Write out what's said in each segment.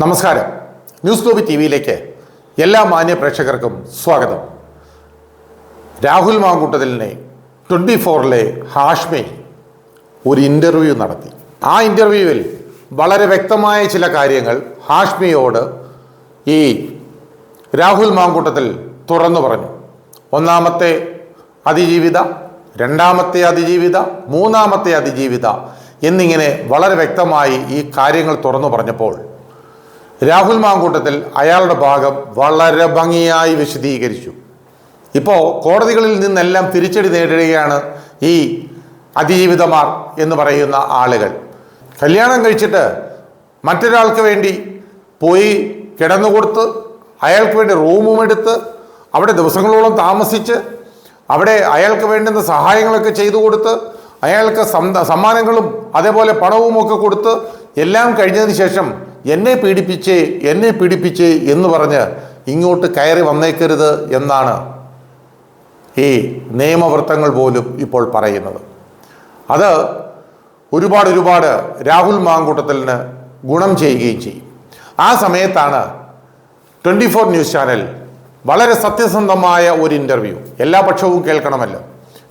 നമസ്കാരം. News ഗ്ലോബി T വിയിലേക്ക് എല്ലാ മാന്യ പ്രേക്ഷകർക്കും സ്വാഗതം. രാഹുൽ മാങ്കൂട്ടതിലിനെ ട്വന്റി ഫോറിലെ ഹാഷ്മി ഒരു ഇന്റർവ്യൂ നടത്തി. ആ ഇന്റർവ്യൂവിൽ വളരെ വ്യക്തമായ ചില കാര്യങ്ങൾ ഹാഷ്മിയോട് ഈ രാഹുൽ മാങ്കൂട്ടത്തിൽ തുറന്നു പറഞ്ഞു. ഒന്നാമത്തെ അതിജീവിത രണ്ടാമത്തെ അതിജീവിത മൂന്നാമത്തെ അതിജീവിത എന്നിങ്ങനെ വളരെ വ്യക്തമായി ഈ കാര്യങ്ങൾ തുറന്നു പറഞ്ഞപ്പോൾ രാഹുൽ മാങ്കൂട്ടത്തിൽ അയാളുടെ ഭാഗം വളരെ ഭംഗിയായി വിശദീകരിച്ചു. ഇപ്പോൾ കോടതികളിൽ നിന്നെല്ലാം തിരിച്ചടി നേടുകയാണ് ഈ അതിജീവിതമാർ എന്ന് പറയുന്ന ആളുകൾ. കല്യാണം കഴിച്ചിട്ട് മറ്റൊരാൾക്ക് വേണ്ടി പോയി കിടന്നുകൊടുത്ത് അയാൾക്ക് വേണ്ടി റൂമും എടുത്ത് അവിടെ ദിവസങ്ങളോളം താമസിച്ച് അവിടെ അയാൾക്ക് വേണ്ടുന്ന സഹായങ്ങളൊക്കെ ചെയ്തു കൊടുത്ത് അയാൾക്ക് സമ്മാനങ്ങളും അതേപോലെ പണവും ഒക്കെ കൊടുത്ത് എല്ലാം കഴിഞ്ഞതിന് ശേഷം എന്നെ പീഡിപ്പിച്ച് എന്നെ പീഡിപ്പിച്ച് എന്ന് പറഞ്ഞ് ഇങ്ങോട്ട് കയറി വന്നേക്കരുത് എന്നാണ് ഈ നിയമവൃത്തങ്ങൾ പോലും ഇപ്പോൾ പറയുന്നത്. അത് ഒരുപാട് ഒരുപാട് രാഹുൽ മാങ്കൂട്ടത്തിന് ഗുണം ചെയ്യുകയും ചെയ്യും. ആ സമയത്താണ് ട്വന്റി ഫോർ ന്യൂസ് ചാനൽ വളരെ സത്യസന്ധമായ ഒരു ഇന്റർവ്യൂ എല്ലാ പക്ഷവും കേൾക്കണമല്ലോ.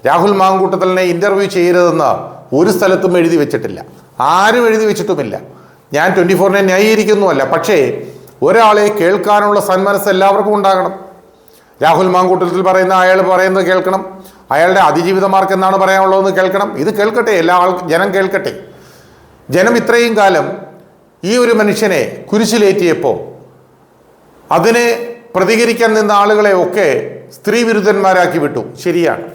രാഹുൽ മാങ്കൂട്ടത്തലിനെ ഇന്റർവ്യൂ ചെയ്യരുതെന്ന് ഒരു സ്ഥലത്തും എഴുതി വെച്ചിട്ടില്ല. ആരും എഴുതി വെച്ചിട്ടുമില്ല. ഞാൻ ട്വന്റി ഫോറിനെ ന്യായീകരിക്കുന്നുമല്ല പക്ഷേ ഒരാളെ കേൾക്കാനുള്ള സന്മനസ് എല്ലാവർക്കും ഉണ്ടാകണം. രാഹുൽ മാങ്കൂട്ടത്തിൽ പറയുന്ന അയാൾ പറയുന്നത് കേൾക്കണം. അയാളുടെ അതിജീവിതമാർക്ക് എന്നാണ് പറയാനുള്ളതെന്ന് കേൾക്കണം. ഇത് കേൾക്കട്ടെ എല്ലാ ആൾ ജനം കേൾക്കട്ടെ. ജനം ഇത്രയും കാലം ഈ ഒരു മനുഷ്യനെ കുരിശിലേറ്റിയപ്പോൾ അതിനെ പ്രതികരിക്കാൻ നിന്ന ആളുകളെ ഒക്കെ സ്ത്രീ വിരുദ്ധന്മാരാക്കി വിട്ടു. ശരിയാണ്.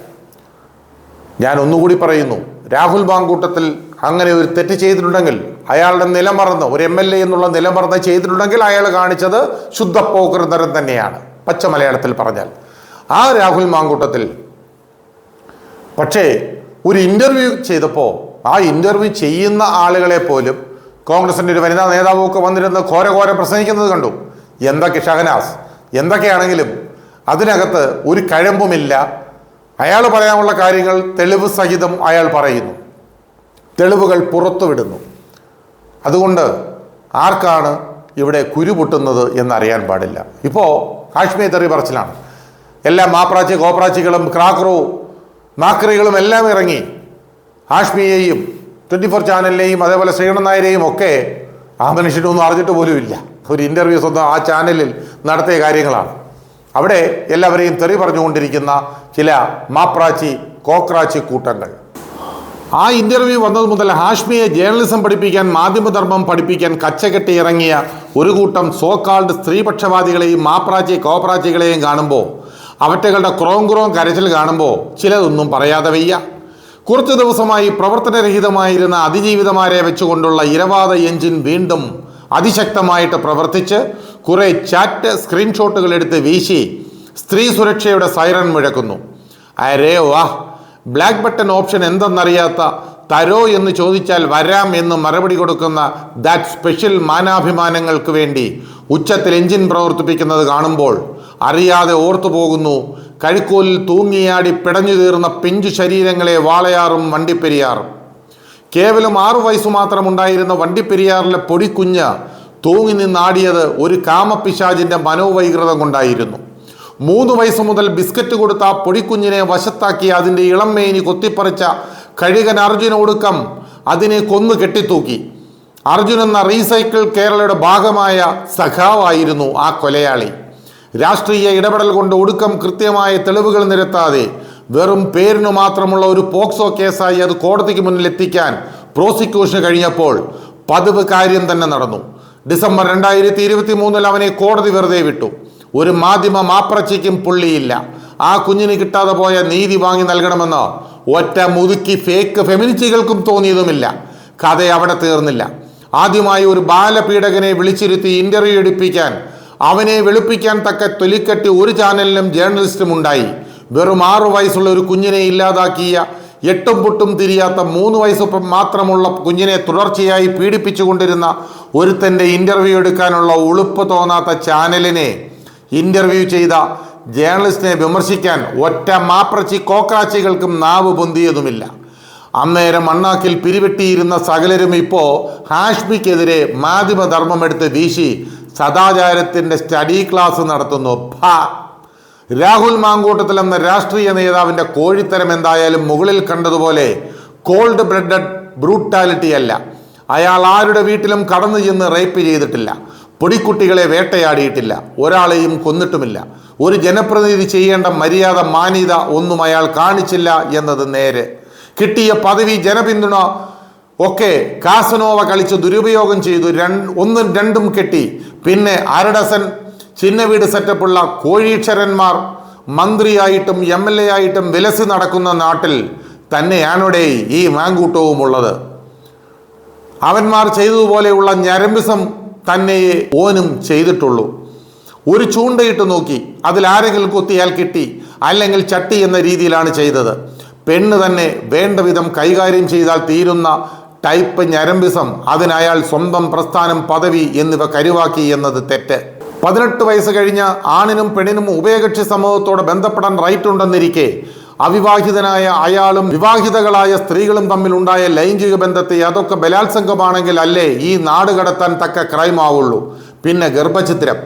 ഞാൻ ഒന്നുകൂടി പറയുന്നു രാഹുൽ മാങ്കൂട്ടത്തിൽ അങ്ങനെ ഒരു തെറ്റ് ചെയ്തിട്ടുണ്ടെങ്കിൽ അയാളുടെ നിലമറന്ന് ഒരു എം എൽ എ എന്നുള്ള നിലമറന്ന് ചെയ്തിട്ടുണ്ടെങ്കിൽ അയാൾ കാണിച്ചത് ശുദ്ധ പോകൃതരം തന്നെയാണ്. പച്ച മലയാളത്തിൽ പറഞ്ഞാൽ. ആ രാഹുൽ മാങ്കൂട്ടത്തിൽ. പക്ഷേ ഒരു ഇന്റർവ്യൂ ചെയ്തപ്പോൾ ആ ഇന്റർവ്യൂ ചെയ്യുന്ന ആളുകളെ പോലും കോൺഗ്രസിന്റെ ഒരു വനിതാ നേതാവൊക്കെ വന്നിരുന്ന് ഘോര ഘോര പ്രസംഗിക്കുന്നത് കണ്ടു. എന്തൊക്കെ ഷഹനാസ് എന്തൊക്കെയാണെങ്കിലും അതിനകത്ത് ഒരു കഴമ്പുമില്ല. അയാൾ പറയാനുള്ള കാര്യങ്ങൾ തെളിവ് സഹിതം അയാൾ പറയുന്നു. തെളിവുകൾ പുറത്തുവിടുന്നു. അതുകൊണ്ട് ആർക്കാണ് ഇവിടെ കുരു പൊട്ടുന്നത് എന്നറിയാൻ പാടില്ല. ഇപ്പോൾ കാശ്മീർ തെറി പറച്ചിലാണ്. എല്ലാ മാപ്രാച്ചി കോപ്രാച്ചികളും ക്രാക്രോ മാക്രികളും എല്ലാം ഇറങ്ങി ഹാഷ്മിയെയും ട്വന്റി ഫോർ ചാനലിനെയും അതേപോലെ ശ്രീകണ്ഠൻ നായരെയും ഒക്കെ ആ മനുഷ്യനൊന്നും അറിഞ്ഞിട്ട് പോലുമില്ല ഒരു ഇന്റർവ്യൂ സ്വന്തം ആ ചാനലിൽ നടത്തിയ കാര്യങ്ങളാണ്. അവിടെ എല്ലാവരെയും തെറി പറഞ്ഞുകൊണ്ടിരിക്കുന്ന ചില മാപ്രാച്ചി കോക്രാച്ചി കൂട്ടങ്ങൾ. ആ ഇന്റർവ്യൂ വന്നത് മുതൽ ഹാഷ്മിയെ ജേർണലിസം പഠിപ്പിക്കാൻ മാധ്യമധർമ്മം പഠിപ്പിക്കാൻ കച്ചകെട്ടി ഇറങ്ങിയ ഒരു കൂട്ടം സോക്കാൾഡ് സ്ത്രീപക്ഷവാദികളെയും മാപ്രാച്ചി കോപ്രാച്ചികളെയും കാണുമ്പോൾ അവറ്റകളുടെ ക്രോം ക്രോം കരച്ചിൽ കാണുമ്പോൾ ചിലതൊന്നും പറയാതെ വയ്യ. കുറച്ചു ദിവസമായി പ്രവർത്തനരഹിതമായിരുന്ന അതിജീവിതമാരെ വെച്ചുകൊണ്ടുള്ള ഇരവാദ എഞ്ചിൻ വീണ്ടും അതിശക്തമായിട്ട് പ്രവർത്തിച്ച് കുറെ ചാറ്റ് സ്ക്രീൻഷോട്ടുകൾ എടുത്ത് വീശി സ്ത്രീ സുരക്ഷയുടെ സൈറൺ മുഴക്കുന്നു. അരേ വാ ബ്ലാക്ക് ബട്ടൺ ഓപ്ഷൻ എന്തെന്നറിയാത്ത തരോ എന്ന് ചോദിച്ചാൽ വരാം എന്ന് മറുപടി കൊടുക്കുന്ന ദാറ്റ് സ്പെഷ്യൽ മാനാഭിമാനങ്ങൾക്ക് വേണ്ടി ഉച്ചത്തിൽ എഞ്ചിൻ പ്രവർത്തിപ്പിക്കുന്നത് കാണുമ്പോൾ അറിയാതെ ഓർത്തു പോകുന്നു കഴുക്കോലിൽ തൂങ്ങിയാടി പിടഞ്ഞു തീർന്ന പിഞ്ചു ശരീരങ്ങളെ വാളയാറും വണ്ടിപ്പെരിയാറും കേവലം ആറു വയസ്സ് മാത്രം ഉണ്ടായിരുന്ന വണ്ടിപ്പെരിയാറിലെ പൊടിക്കുഞ്ഞ് തൂങ്ങി നിന്നാടിയത് ഒരു കാമപിശാചിന്റെ മനോവൈകൃതം കൊണ്ടായിരുന്നു. മൂന്ന് വയസ്സ് മുതൽ ബിസ്ക്കറ്റ് കൊടുത്ത പൊടിക്കുഞ്ഞിനെ വശത്താക്കി അതിന്റെ ഇളം മേനി കൊത്തിപ്പറിച്ച കഴുകൻ അർജുന ഒടുക്കം അതിനെ കൊന്നു കെട്ടിത്തൂക്കി. അർജുൻ എന്ന റീസൈക്കിൾ കേരളയുടെ ഭാഗമായ സഖാവായിരുന്നു ആ കൊലയാളി. രാഷ്ട്രീയ ഇടപെടൽ കൊണ്ട് ഒടുക്കം കൃത്യമായ തെളിവുകൾ നിരത്താതെ വെറും പേരിനു മാത്രമുള്ള ഒരു പോക്സോ കേസായി അത് കോടതിക്ക് മുന്നിൽ എത്തിക്കാൻ പ്രോസിക്യൂഷൻ കഴിഞ്ഞപ്പോൾ പതിവ് കാര്യം തന്നെ നടന്നു. ഡിസംബർ രണ്ടായിരത്തി ഇരുപത്തി മൂന്നിൽ അവനെ കോടതി വെറുതെ വിട്ടു. ഒരു മാധ്യമ മാപ്രച്ചയ്ക്കും പുള്ളിയില്ല. ആ കുഞ്ഞിന് കിട്ടാതെ പോയ നീതി വാങ്ങി നൽകണമെന്നോ? ഒറ്റ മുതുക്കി ഫേക്ക് ഫെമിനിറ്റികൾക്കും തോന്നിയതുമില്ല. കഥ അവിടെ തീർന്നില്ല. ആദ്യമായി ഒരു ബാലപീഡകനെ വിളിച്ചിരുത്തി ഇന്റർവ്യൂ എടുപ്പിക്കാൻ അവനെ വെളുപ്പിക്കാൻ തക്ക തൊലിക്കെട്ടി ഒരു ചാനലിലും ജേർണലിസ്റ്റും ഉണ്ടായി. വെറും ആറു വയസ്സുള്ള ഒരു കുഞ്ഞിനെ ഇല്ലാതാക്കിയ എട്ടും പൊട്ടും തിരിയാത്ത മൂന്ന് വയസ്സ് മാത്രമുള്ള കുഞ്ഞിനെ തുടർച്ചയായി പീഡിപ്പിച്ചുകൊണ്ടിരുന്ന ഒരുത്തന്റെ ഇന്റർവ്യൂ എടുക്കാനുള്ള ഉളുപ്പ് തോന്നാത്ത ചാനലിനെ ഇന്റർവ്യൂ ചെയ്ത ജേർണലിസ്റ്റിനെ വിമർശിക്കാൻ ഒറ്റ മാപ്രച്ചി കോക്രാച്ചികൾക്കും നാവ് പൊന്തിയതുമില്ല. അന്നേരം അണ്ണാക്കിൽ പിരിവെട്ടിയിരുന്ന സകലരും ഇപ്പോ ഹാഷ്മിക്കെതിരെ മാധ്യമധർമ്മമെടുത്ത് വീശി സദാചാരത്തിന്റെ സ്റ്റഡി ക്ലാസ് നടത്തുന്നു. രാഹുൽ മാങ്കൂട്ടത്തിൽ എന്ന രാഷ്ട്രീയ നേതാവിന്റെ കോഴിത്തരം എന്തായാലും മുകളിൽ കണ്ടതുപോലെ കോൾഡ് ബ്രെഡഡ് ബ്രൂട്ടാലിറ്റി അല്ല അയാൾ ആരുടെ വീട്ടിലും കടന്നു ചെന്ന് റേപ്പ് ചെയ്തിട്ടില്ല. പൊടിക്കുട്ടികളെ വേട്ടയാടിയിട്ടില്ല ഒരാളെയും കൊന്നിട്ടുമില്ല. ഒരു ജനപ്രതിനിധി ചെയ്യേണ്ട മര്യാദ മാന്യത ഒന്നും അയാൾ കാണിച്ചില്ല എന്നത് നേരെ. കിട്ടിയ പദവി ജനപിന്തുണ ഒക്കെ കാസനോവ കളിച്ച് ദുരുപയോഗം ചെയ്തു രണ്ട് ഒന്നും രണ്ടും കെട്ടി. പിന്നെ ചിന്ന വീട് സെറ്റപ്പുള്ള കോഴീക്ഷരന്മാർ മന്ത്രിയായിട്ടും എം എൽ എ ആയിട്ടും വിലസി നടക്കുന്ന നാട്ടിൽ തന്നെയാണോടെ ഈ മാങ്കൂട്ടവും ഉള്ളത് അവന്മാർ ചെയ്തതുപോലെയുള്ള ഞരമ്പിസം തന്നെയേ ഓനും ചെയ്തിട്ടുള്ളൂ. ഒരു ചൂണ്ടയിട്ട് നോക്കി അതിൽ ആരെങ്കിലും കുത്തിയാൽ കിട്ടി അല്ലെങ്കിൽ ചട്ടി എന്ന രീതിയിലാണ് ചെയ്തത്. പെണ്ണ് തന്നെ വേണ്ട വിധം കൈകാര്യം ചെയ്താൽ തീരുന്ന ടൈപ്പ് ഞരമ്പിസം അതിനയാൾ സ്വന്തം പ്രസ്ഥാനം പദവി എന്നിവ കരുവാക്കി എന്നത് തെറ്റ്. പതിനെട്ട് വയസ്സ് കഴിഞ്ഞ ആണിനും പെണ്ണിനും ഉഭയകക്ഷി സമൂഹത്തോട് ബന്ധപ്പെടാൻ റൈറ്റ് ഉണ്ടെന്നിരിക്കെ അവിവാഹിതനായ അയാളും വിവാഹിതകളായ സ്ത്രീകളും തമ്മിലുണ്ടായ ലൈംഗിക ബന്ധത്തെ അതൊക്കെ ബലാത്സംഗമാണെങ്കിൽ അല്ലേ ഈ നാട് കടത്താൻ തക്ക ക്രൈം ആവുള്ളൂ പിന്നെ ഗർഭചിത്രം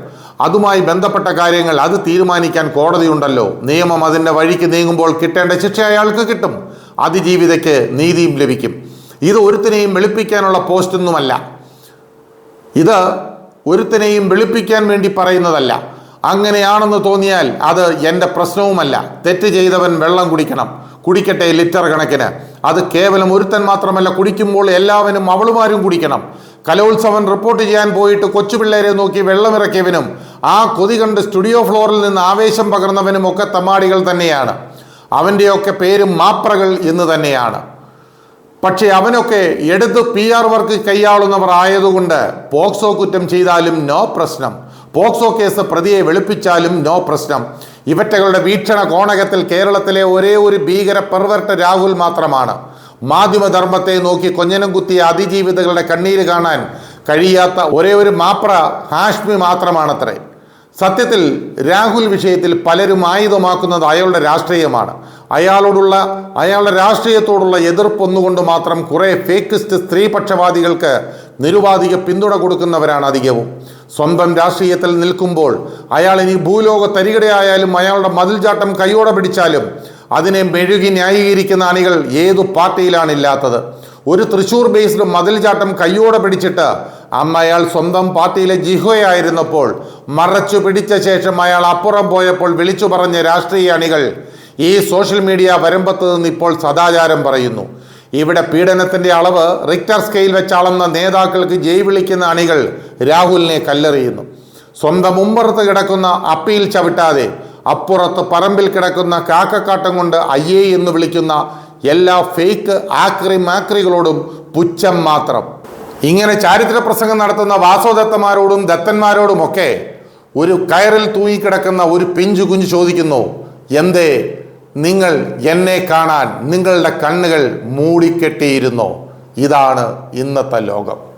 അതുമായി ബന്ധപ്പെട്ട കാര്യങ്ങൾ അത് തീരുമാനിക്കാൻ കോടതിയുണ്ടല്ലോ. നിയമം അതിന്റെ വഴിക്ക് നീങ്ങുമ്പോൾ കിട്ടേണ്ട ശിക്ഷ അയാൾക്ക് കിട്ടും. അതിജീവിതയ്ക്ക് നീതിയും ലഭിക്കും. ഇത് ഒരുത്തിനെയും വെളുപ്പിക്കാനുള്ള പോസ്റ്റൊന്നുമല്ല. ഇത് ഒരുത്തിനെയും വെളുപ്പിക്കാൻ വേണ്ടി പറയുന്നതല്ല. അങ്ങനെയാണെന്ന് തോന്നിയാൽ അത് എന്റെ പ്രശ്നവുമല്ല. തെറ്റ് ചെയ്തവൻ വെള്ളം കുടിക്കണം. കുടിക്കട്ടെ ലിറ്റർ കണക്കിന്. അത് കേവലം ഒരുത്തൻ മാത്രമല്ല കുടിക്കുമ്പോൾ എല്ലാവരും അവളുമാരും കുടിക്കണം. കലോത്സവൻ റിപ്പോർട്ട് ചെയ്യാൻ പോയിട്ട് കൊച്ചുപിള്ളേരെ നോക്കി വെള്ളമിറക്കിയവനും ആ കൊതി കണ്ട് സ്റ്റുഡിയോ ഫ്ലോറിൽ നിന്ന് ആവേശം പകർന്നവനും ഒക്കെ തമാടികൾ തന്നെയാണ്. അവന്റെയൊക്കെ പേരും മാപ്രകൾ എന്ന് തന്നെയാണ്. പക്ഷേ അവനൊക്കെ എടുത്ത് പി ആർ വർക്ക് കൈയാളുന്നവർ ആയതുകൊണ്ട് പോക്സോ കുറ്റം ചെയ്താലും നോ പ്രശ്നം. പോക്സോ കേസ് പ്രതിയെ വെളുപ്പിച്ചാലും നോ പ്രശ്നം. ഇവറ്റകളുടെ വീക്ഷണ കോണകത്തിൽ കേരളത്തിലെ ഒരേ ഒരു ഭീകര പെർവർട്ട് രാഹുൽ മാത്രമാണ്. മാധ്യമധർമ്മത്തെ നോക്കി കൊഞ്ഞനം കുത്തിയ അതിജീവിതകളുടെ കണ്ണീര് കാണാൻ കഴിയാത്ത ഒരേ ഒരു മാപ്ര ഹാഷ്മി മാത്രമാണത്രേ. സത്യത്തിൽ രാഹുൽ വിഷയത്തിൽ പലരും ആയുധമാക്കുന്നത് അയാളുടെ രാഷ്ട്രീയമാണ്. അയാളോടുള്ള അയാളുടെ രാഷ്ട്രീയത്തോടുള്ള എതിർപ്പൊന്നുകൊണ്ട് മാത്രം കുറേ ഫേക്കിസ്റ്റ് സ്ത്രീപക്ഷവാദികൾക്ക് നിരുപാധിക പിന്തുണ കൊടുക്കുന്നവരാണ് അധികവും. സ്വന്തം രാഷ്ട്രീയത്തിൽ നിൽക്കുമ്പോൾ അയാൾ ഇനി ഭൂലോക തരികിടയായാലും അയാളുടെ മതിൽചാട്ടം കൈയോടെ പിടിച്ചാലും അതിനെ മെഴുകി ന്യായീകരിക്കുന്ന അണികൾ ഏതു പാർട്ടിയിലാണ് ഇല്ലാത്തത്. ഒരു തൃശൂർ ബേസ്ഡ് മതിൽചാട്ടം കൈയോടെ പിടിച്ചിട്ട് അന്ന് അയാൾ സ്വന്തം പാർട്ടിയിലെ ജിഹോയായിരുന്നപ്പോൾ മറച്ചു പിടിച്ച ശേഷം അയാൾ അപ്പുറം പോയപ്പോൾ വിളിച്ചു പറഞ്ഞ രാഷ്ട്രീയ അണികൾ ഈ സോഷ്യൽ മീഡിയ വരമ്പത്ത് നിന്ന് ഇപ്പോൾ സദാചാരം പറയുന്നു. ഇവിടെ പീഡനത്തിന്റെ അളവ് റിക്ടർ സ്കെയിൽ വെച്ചാളെന്ന നേതാക്കൾക്ക് ജയ് വിളിക്കുന്ന അണികൾ രാഹുലിനെ കല്ലെറിയുന്നു. സ്വന്തം മുമ്പുറത്ത് കിടക്കുന്ന അപ്പീൽ ചവിട്ടാതെ അപ്പുറത്ത് പറമ്പിൽ കിടക്കുന്ന കാക്കക്കാട്ടം കൊണ്ട് അയ്യേ എന്ന് വിളിക്കുന്ന എല്ലാ ഫേക്ക് ആക്രി മാക്രികളോടും പുച്ഛം മാത്രം. ഇങ്ങനെ ചാരിത്ര പ്രസംഗം നടത്തുന്ന വാസോദത്തന്മാരോടും ദത്തന്മാരോടുമൊക്കെ ഒരു കയറിൽ തൂങ്ങിക്കിടക്കുന്ന ഒരു പിഞ്ചു കുഞ്ഞു ചോദിക്കുന്നു എന്തേ നിങ്ങൾ എന്നെ കാണാൻ നിങ്ങളുടെ കണ്ണുകൾ മൂടിക്കെട്ടിയിരുന്നോ? ഇതാണ് ഇന്നത്തെ ലോകം.